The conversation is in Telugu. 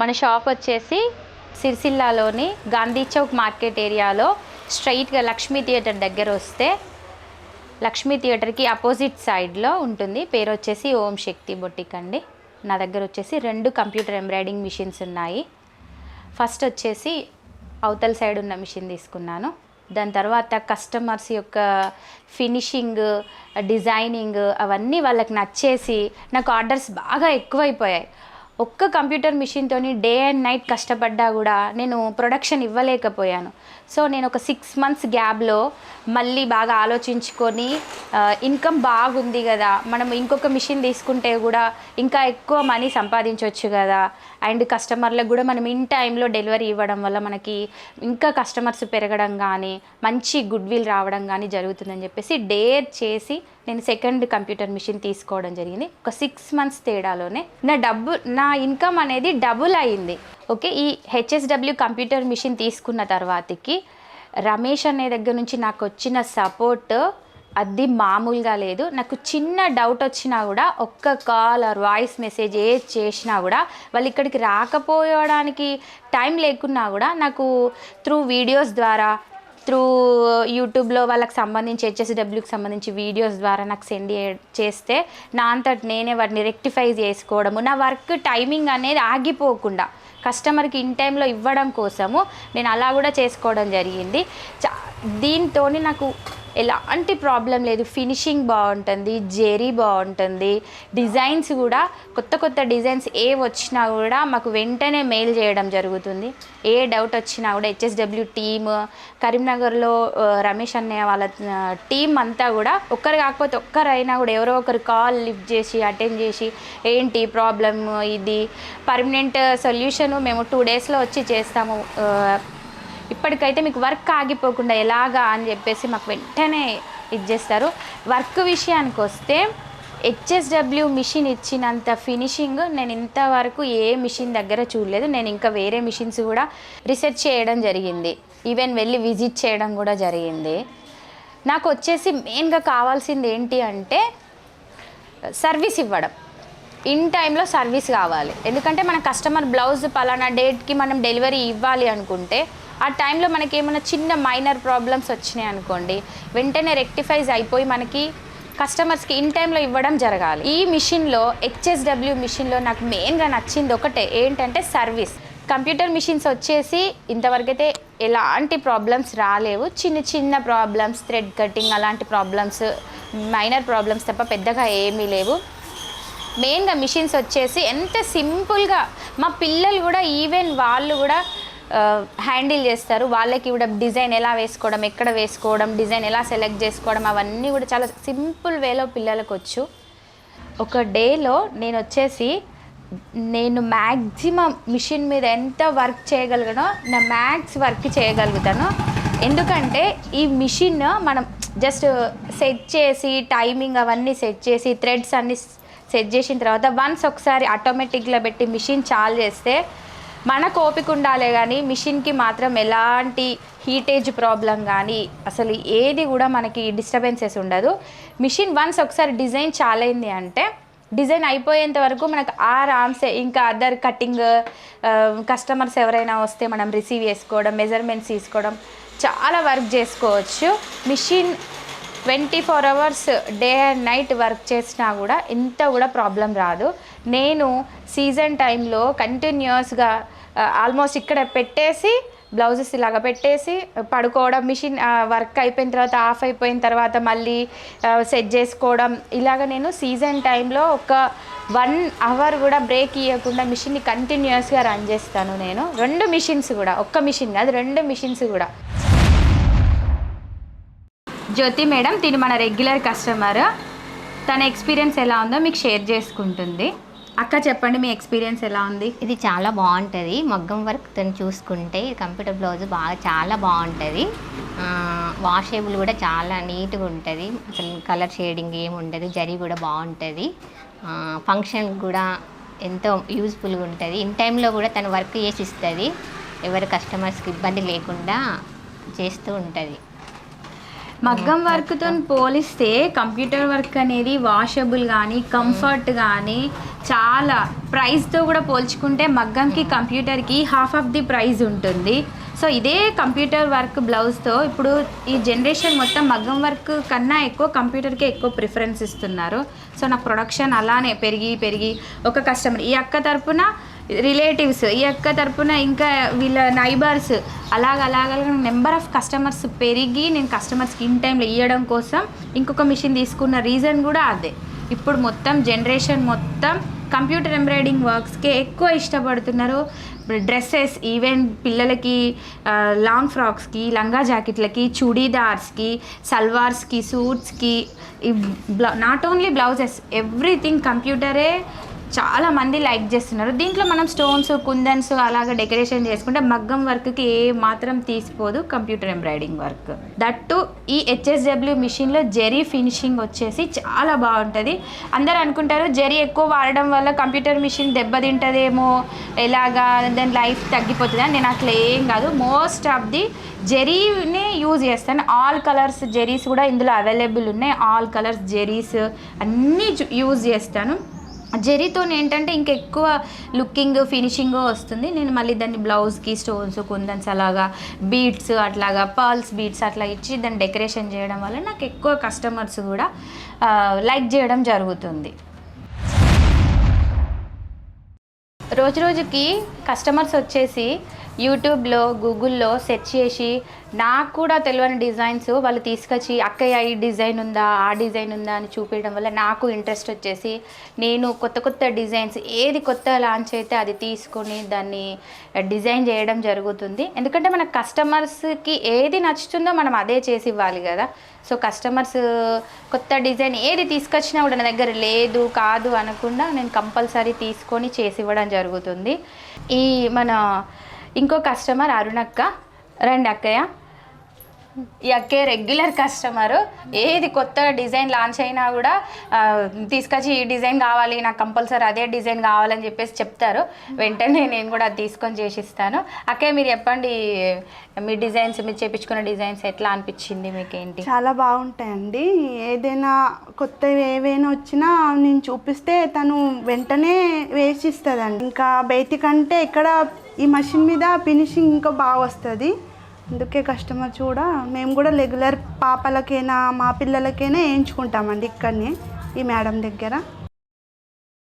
మన షాప్ వచ్చేసి సిరిసిల్లాలోని గాంధీ చౌక్ మార్కెట్ ఏరియాలో స్ట్రైట్గా లక్ష్మీ థియేటర్ దగ్గర వస్తే లక్ష్మీ థియేటర్కి అపోజిట్ సైడ్లో ఉంటుంది. పేరు వచ్చేసి ఓం శక్తి బొట్టిక్ అండి. నా దగ్గర వచ్చేసి రెండు కంప్యూటర్ ఎంబ్రాయిడింగ్ మిషన్స్ ఉన్నాయి. ఫస్ట్ వచ్చేసి అవతల సైడ్ ఉన్న మిషన్ తీసుకున్నాను. దాని తర్వాత కస్టమర్స్ యొక్క ఫినిషింగ్ డిజైనింగ్ అవన్నీ వాళ్ళకి నచ్చేసి నాకు ఆర్డర్స్ బాగా ఎక్కువైపోయాయి. ఒక్క కంప్యూటర్ మిషన్తోని డే అండ్ నైట్ కష్టపడ్డా కూడా నేను ప్రొడక్షన్ ఇవ్వలేకపోయాను. సో నేను ఒక సిక్స్ మంత్స్ గ్యాప్లో మళ్ళీ బాగా ఆలోచించుకొని ఇన్కమ్ బాగుంది కదా మనం ఇంకొక మిషన్ తీసుకుంటే కూడా ఇంకా ఎక్కువ మనీ సంపాదించవచ్చు కదా అండ్ కస్టమర్లకు కూడా మనం ఇన్ టైంలో డెలివరీ ఇవ్వడం వల్ల మనకి ఇంకా కస్టమర్స్ పెరగడం కానీ మంచి గుడ్ విల్ రావడం కానీ జరుగుతుందని చెప్పేసి డేర్ చేసి నేను సెకండ్ కంప్యూటర్ మిషన్ తీసుకోవడం జరిగింది. ఒక సిక్స్ మంత్స్ తేడాలోనే నా డబ్బు నా ఇన్కమ్ అనేది డబుల్ అయింది. ఓకే ఈ హెచ్ఎస్డబ్ల్యూ కంప్యూటర్ మిషన్ తీసుకున్న తర్వాతకి రమేష్ అనే దగ్గర నుంచి నాకు వచ్చిన సపోర్ట్ అది మామూలుగా లేదు. నాకు చిన్న డౌట్ వచ్చినా కూడా ఒక్క కాల్ ఆర్ వాయిస్ మెసేజ్ ఏ చేసినా కూడా వాళ్ళు ఇక్కడికి రాకపోవడానికి టైం లేకున్నా కూడా నాకు త్రూ వీడియోస్ ద్వారా త్రూ యూట్యూబ్లో uh, వాళ్ళకి సంబంధించి హెచ్ఎస్డబ్ల్యూకి సంబంధించి వీడియోస్ ద్వారా నాకు సెండ్ చేస్తే నా అంతటి నేనే వాటిని రెక్టిఫై చేసుకోవడము. నా వర్క్ టైమింగ్ అనేది ఆగిపోకుండా కస్టమర్కి ఇన్ టైంలో ఇవ్వడం కోసము నేను అలా కూడా చేసుకోవడం జరిగింది. చా దీంతో నాకు ఎలాంటి ప్రాబ్లం లేదు. ఫినిషింగ్ బాగుంటుంది జెరీ బాగుంటుంది. డిజైన్స్ కూడా కొత్త కొత్త డిజైన్స్ ఏ వచ్చినా కూడా మాకు వెంటనే మెయిల్ చేయడం జరుగుతుంది. ఏ డౌట్ వచ్చినా కూడా హెచ్ఎస్డబ్ల్యూ టీమ్ కరీంనగర్లో రమేష్ అన్నయ్య వాళ్ళ టీం అంతా కూడా ఒక్కరు కాకపోతే ఒక్కరైనా కూడా ఎవరో ఒకరు కాల్ లిఫ్ట్ చేసి అటెండ్ చేసి ఏంటి ప్రాబ్లమ్ ఇది? పర్మనెంట్ సొల్యూషన్ మేము టూ డేస్లో వచ్చి చేస్తాము ఇప్పటికైతే మీకు వర్క్ ఆగిపోకుండా ఎలాగా అని చెప్పేసి మాకు వెంటనే ఇచ్చేస్తారు. వర్క్ విషయానికి వస్తే హెచ్ఎస్డబ్ల్యూ మిషన్ ఇచ్చినంత ఫినిషింగ్ నేను ఇంతవరకు ఏ మిషన్ దగ్గర చూడలేదు. నేను ఇంకా వేరే మిషన్స్ కూడా రీసెర్చ్ చేయడం జరిగింది. ఈవెన్ వెళ్ళి విజిట్ చేయడం కూడా జరిగింది. నాకు వచ్చేసి మెయిన్గా కావాల్సింది ఏంటి అంటే సర్వీస్ ఇవ్వడం. ఇన్ టైంలో సర్వీస్ కావాలి. ఎందుకంటే మన కస్టమర్ బ్లౌజ్ పలానా డేట్కి మనం డెలివరీ ఇవ్వాలి అనుకుంటే ఆ టైంలో మనకి ఏమైనా చిన్న మైనర్ ప్రాబ్లమ్స్ వచ్చినాయి అనుకోండి వెంటనే రెక్టిఫైజ్ అయిపోయి మనకి కస్టమర్స్కి ఇన్ టైంలో ఇవ్వడం జరగాలి. ఈ మిషన్లో హెచ్ఎస్డబ్ల్యూ మిషన్లో నాకు మెయిన్గా నచ్చింది ఒకటే ఏంటంటే సర్వీస్. కంప్యూటర్ మిషన్స్ వచ్చేసి ఇంతవరకైతే ఎలాంటి ప్రాబ్లమ్స్ రాలేవు. చిన్న చిన్న ప్రాబ్లమ్స్ థ్రెడ్ కటింగ్ అలాంటి ప్రాబ్లమ్స్ మైనర్ ప్రాబ్లమ్స్ తప్ప పెద్దగా ఏమీ లేవు. మెయిన్గా మిషన్స్ వచ్చేసి ఎంత సింపుల్గా మా పిల్లలు కూడా ఈవెన్ వాళ్ళు కూడా హ్యాండిల్ చేస్తారు. వాళ్ళకి కూడా డిజైన్ ఎలా వేసుకోవడం ఎక్కడ వేసుకోవడం డిజైన్ ఎలా సెలెక్ట్ చేసుకోవడం అవన్నీ కూడా చాలా సింపుల్ వేలో పిల్లలకు వచ్చు. ఒక డేలో నేను వచ్చేసి నేను మ్యాక్సిమం మిషన్ మీద ఎంత వర్క్ చేయగలిగానో నా మ్యాక్స్ వర్క్ చేయగలుగుతాను. ఎందుకంటే ఈ మిషన్ మనం జస్ట్ సెట్ చేసి టైమింగ్ అవన్నీ సెట్ చేసి థ్రెడ్స్ అన్నీ సెట్ చేసిన తర్వాత వన్స్ ఒకసారి ఆటోమేటిక్గా పెట్టి మిషన్ చాలు చేస్తే మనకు ఓపిక ఉండాలే కానీ మిషన్కి మాత్రం ఎలాంటి హీటేజ్ ప్రాబ్లం కానీ అసలు ఏది కూడా మనకి డిస్టర్బెన్సెస్ ఉండదు. మిషన్ వన్స్ ఒకసారి డిజైన్ చాలైంది అంటే డిజైన్ అయిపోయేంత వరకు మనకు ఆరామ్సే ఇంకా అదర్ కటింగ్ కస్టమర్స్ ఎవరైనా వస్తే మనం రిసీవ్ చేసుకోవడం మెజర్మెంట్స్ తీసుకోవడం చాలా వర్క్ చేసుకోవచ్చు. Machine twenty four hours day and night work చేసినా కూడా ఇంత కూడా ప్రాబ్లం రాదు. నేను సీజన్ టైంలో కంటిన్యూస్గా ఆల్మోస్ట్ ఇక్కడ పెట్టేసి బ్లౌజెస్ ఇలాగ పెట్టేసి పడుకోవడం మిషన్ వర్క్ అయిపోయిన తర్వాత ఆఫ్ అయిపోయిన తర్వాత మళ్ళీ సెట్ చేసుకోవడం ఇలాగ నేను సీజన్ టైంలో ఒక వన్ అవర్ కూడా బ్రేక్ ఇవ్వకుండా మిషన్ని కంటిన్యూస్గా రన్ చేస్తాను నేను. రెండు మిషన్స్ కూడా ఒక్క మిషన్ కాదు రెండు మిషన్స్ కూడా. జ్యోతి మేడం తిని మన రెగ్యులర్ కస్టమర్ తన ఎక్స్పీరియన్స్ ఎలా ఉందో మీకు షేర్ చేసుకుంటుంది. అక్క చెప్పండి మీ ఎక్స్పీరియన్స్ ఎలా ఉంది? ఇది చాలా బాగుంటుంది. మగ్గం వర్క్ తను చూసుకుంటే కంప్యూటర్ బ్లౌజ్ బాగా చాలా బాగుంటుంది. వాషేబుల్ కూడా చాలా నీట్గా ఉంటుంది. అసలు కలర్ షేడింగ్ ఏమి ఉండదు. జరీ కూడా బాగుంటుంది. ఫంక్షన్ కూడా ఎంతో యూజ్ఫుల్గా ఉంటుంది. ఇన్ టైంలో కూడా తను వర్క్ చేసి ఇస్తుంది. ఎవరి కస్టమర్స్కి ఇబ్బంది లేకుండా చేస్తూ ఉంటుంది. మగ్గం వర్క్తో పోలిస్తే కంప్యూటర్ వర్క్ అనేది వాషబుల్ కానీ కంఫర్ట్ కానీ చాలా ప్రైస్తో కూడా పోల్చుకుంటే మగ్గంకి కంప్యూటర్కి హాఫ్ ఆఫ్ ది ప్రైస్ ఉంటుంది. సో ఇదే కంప్యూటర్ వర్క్ బ్లౌజ్తో ఇప్పుడు ఈ జనరేషన్ మొత్తం మగ్గం వర్క్ కన్నా ఎక్కువ కంప్యూటర్కే ఎక్కువ ప్రిఫరెన్స్ ఇస్తున్నారు. సో నా ప్రొడక్షన్ అలానే పెరిగి పెరిగి ఒక కస్టమర్ ఈ అక్క తరపున రిలేటివ్స్ ఈ అక్క తరపున ఇంకా వీళ్ళ నైబర్స్ అలాగ అలాగ నెంబర్ ఆఫ్ కస్టమర్స్ పెరిగి నేను కస్టమర్స్కి ఇన్ టైంలో ఇవ్వడం కోసం ఇంకొక మిషన్ తీసుకున్న రీజన్ కూడా అదే. ఇప్పుడు మొత్తం జనరేషన్ మొత్తం కంప్యూటర్ ఎంబ్రాయిడింగ్ వర్క్స్కే ఎక్కువ ఇష్టపడుతున్నారు. డ్రెస్సెస్ ఈవెన్ పిల్లలకి లాంగ్ ఫ్రాక్స్కి లంగా జాకెట్లకి చుడీదార్స్కి సల్వార్స్కి సూట్స్కి నాట్ ఓన్లీ బ్లౌజెస్ ఎవ్రీథింగ్ కంప్యూటరే చాలా మంది లైక్ చేస్తున్నారు. దీంట్లో మనం స్టోన్స్ కుందన్స్ అలాగ డెకరేషన్ చేసుకుంటే మగ్గం వర్క్కి ఏ మాత్రం తీసిపోదు కంప్యూటర్ ఎంబ్రాయిడింగ్ వర్క్ దట్టు ఈ హెచ్ఎస్డబ్ల్యూ మిషన్లో జెరీ ఫినిషింగ్ వచ్చేసి చాలా బాగుంటుంది. అందరు అనుకుంటారు జెరీ ఎక్కువ వాడడం వల్ల కంప్యూటర్ మిషన్ దెబ్బతింటుందేమో ఎలాగా దాని లైఫ్ తగ్గిపోతుంది నేను అట్లా ఏం కాదు. మోస్ట్ ఆఫ్ ది జెరీనే యూజ్ చేస్తాను. ఆల్ కలర్స్ జెరీస్ కూడా ఇందులో అవైలబుల్ ఉన్నాయి. ఆల్ కలర్స్ జెరీస్ అన్నీ యూజ్ చేస్తాను. జెరీతో ఏంటంటే ఇంకెక్కువ లుకింగ్ ఫినిషింగ్ వస్తుంది. నేను మళ్ళీ దాన్ని బ్లౌజ్కి స్టోన్స్ కుందన్స్ అలాగా బీట్స్ అట్లాగా పర్ల్స్ బీట్స్ అట్లా ఇచ్చి దాన్ని డెకరేషన్ చేయడం వల్ల నాకు ఎక్కువ కస్టమర్స్ కూడా లైక్ చేయడం జరుగుతుంది. రోజు రోజుకి కస్టమర్స్ వచ్చేసి యూట్యూబ్లో గూగుల్లో సెర్చ్ చేసి నాకు కూడా తెలియని డిజైన్స్ వాళ్ళు తీసుకొచ్చి అక్కయ్య ఈ డిజైన్ ఉందా? ఆ డిజైన్ ఉందా? అని చూపించడం వల్ల నాకు ఇంట్రెస్ట్ వచ్చేసి నేను కొత్త కొత్త డిజైన్స్ ఏది కొత్త లాంచ్ అయితే అది తీసుకొని దాన్ని డిజైన్ చేయడం జరుగుతుంది. ఎందుకంటే మన కస్టమర్స్కి ఏది నచ్చుతుందో మనం అదే చేసి ఇవ్వాలి కదా. సో కస్టమర్స్ కొత్త డిజైన్ ఏది తీసుకొచ్చినా కూడా నా దగ్గర లేదు కాదు అనకుండా నేను కంపల్సరీ తీసుకొని చేసి ఇవ్వడం జరుగుతుంది. ఈ మన ఇంకో కస్టమర్ అరుణక్క రండి అక్కయ్య. ఈ అక్కే రెగ్యులర్ కస్టమర్ ఏది కొత్త డిజైన్ లాంచ్ అయినా కూడా తీసుకొచ్చి ఈ డిజైన్ కావాలి నాకు కంపల్సరీ అదే డిజైన్ కావాలని చెప్పేసి చెప్తారు. వెంటనే నేను కూడా అది తీసుకొని చేసిస్తాను. అక్కయ్య మీరు చెప్పండి మీ డిజైన్స్ మీరు చేపించుకున్న డిజైన్స్ ఎట్లా అనిపించింది మీకు ఏంటి చాలా బాగుంటాయండి. ఏదైనా కొత్తవి ఏవైనా వచ్చినా నేను చూపిస్తే తను వెంటనే వేసిస్తుందండి. ఇంకా బయటికంటే ఇక్కడ ఈ మషిన్ మీద ఫినిషింగ్ ఇంకా బాగా వస్తుంది. అందుకే కస్టమర్స్ కూడా మేము కూడా రెగ్యులర్ పాపలకైనా మా పిల్లలకైనా వేయించుకుంటామండి ఇక్కడనే ఈ మేడం దగ్గర.